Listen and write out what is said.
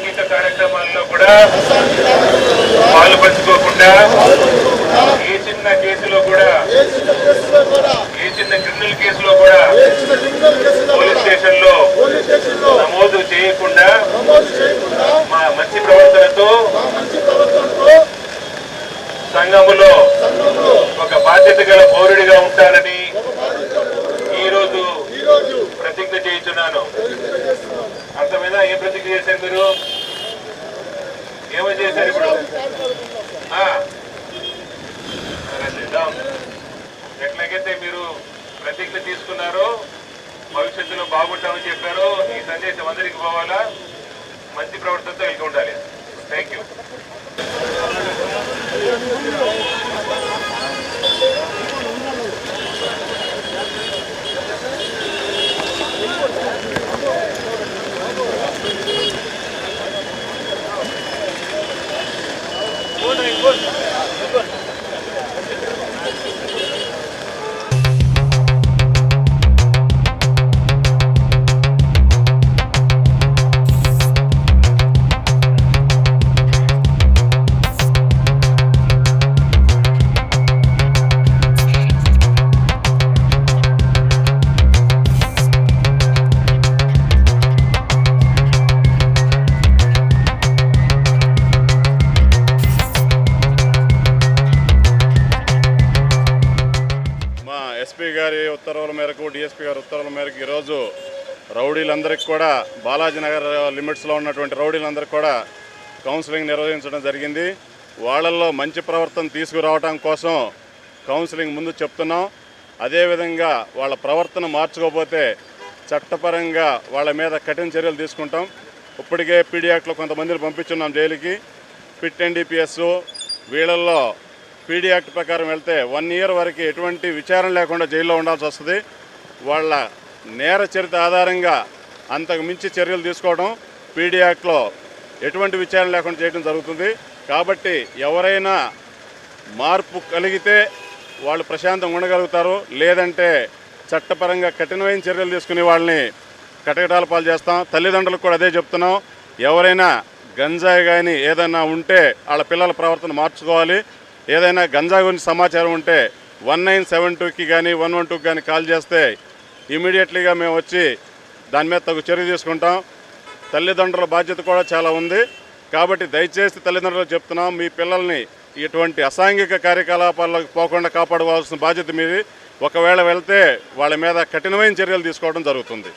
సంగీత కార్యక్రమాల్లో కూడా పాలు పంచుకోకుండా ఏ చిన్న కేసులో కూడా ఏ చిన్న క్రిమినల్ కేసులో కూడా పోలీస్ స్టేషన్లో నమోదు చేయకుండా మా మంచి ప్రవర్తనతో సంఘములో ఒక బాధ్యత గల పౌరుడిగా ఉంటానని ఈ రోజు ప్రతిజ్ఞ చేయించున్నాను అర్థమైనా ఏం ప్రతిజ్ఞ చేశారు మీరు ఏమని చేశారు ఇప్పుడు ఆ. సరే, చేద్దాం. ఎట్లాగైతే మీరు ప్రతిజ్ఞ తీసుకున్నారో భవిష్యత్తులో బాగుంటామని చెప్పారో ఈ సందేశం అందరికి పోవాలా? మంచి ప్రవర్తనతో కలిగి ఉండాలి. థ్యాంక్ యూ ఎస్పీ గారి ఉత్తర్వుల మేరకు డిఎస్పీ గారి ఉత్తర్వుల మేరకు ఈరోజు రౌడీలందరికీ కూడా బాలాజీనగర్ లిమిట్స్లో ఉన్నటువంటి రౌడీలందరికీ కూడా కౌన్సిలింగ్ నిర్వహించడం జరిగింది. వాళ్ళల్లో మంచి ప్రవర్తన తీసుకురావడం కోసం కౌన్సిలింగ్ ముందు చెప్తున్నాం. అదేవిధంగా వాళ్ళ ప్రవర్తన మార్చుకోకపోతే చట్టపరంగా వాళ్ళ మీద కఠిన చర్యలు తీసుకుంటాం. ఇప్పటికే పీడియాక్లో కొంతమందిని పంపించున్నాం జైలుకి. పిట్ ఎన్డీపీఎస్ వీళ్ళల్లో పీడీ యాక్ట్ ప్రకారం వెళ్తే వన్ ఇయర్ వరకు ఎటువంటి విచారణ లేకుండా జైల్లో ఉండాల్సి వస్తుంది. వాళ్ళ నేర చరిత్ర ఆధారంగా అంతకు మించి చర్యలు తీసుకోవడం పీడీ యాక్ట్లో ఎటువంటి విచారణ లేకుండా చేయడం జరుగుతుంది. కాబట్టి ఎవరైనా మార్పు కలిగితే వాళ్ళు ప్రశాంతంగా ఉండగలుగుతారు. లేదంటే చట్టపరంగా కఠినమైన చర్యలు తీసుకునే వాళ్ళని కటకటాల పాలు చేస్తాం. తల్లిదండ్రులకు కూడా అదే చెప్తున్నాం. ఎవరైనా గంజాయి కానీ ఏదైనా ఉంటే వాళ్ళ పిల్లల ప్రవర్తన మార్చుకోవాలి. ఏదైనా గంజా గురించి సమాచారం ఉంటే వన్ నైన్ సెవెన్ టూకి కానీ వన్ వన్ టూకి కానీ కాల్ చేస్తే ఇమీడియట్లీగా మేము వచ్చి దాని మీద తగు చర్య తీసుకుంటాం. తల్లిదండ్రుల బాధ్యత కూడా చాలా ఉంది. కాబట్టి దయచేసి తల్లిదండ్రులు చెప్తున్నాం మీ పిల్లల్ని ఇటువంటి అసాంఘిక కార్యకలాపాలకు పోకుండా కాపాడుకోవాల్సిన బాధ్యత మీది. ఒకవేళ వెళ్తే వాళ్ళ మీద కఠినమైన చర్యలు తీసుకోవడం జరుగుతుంది.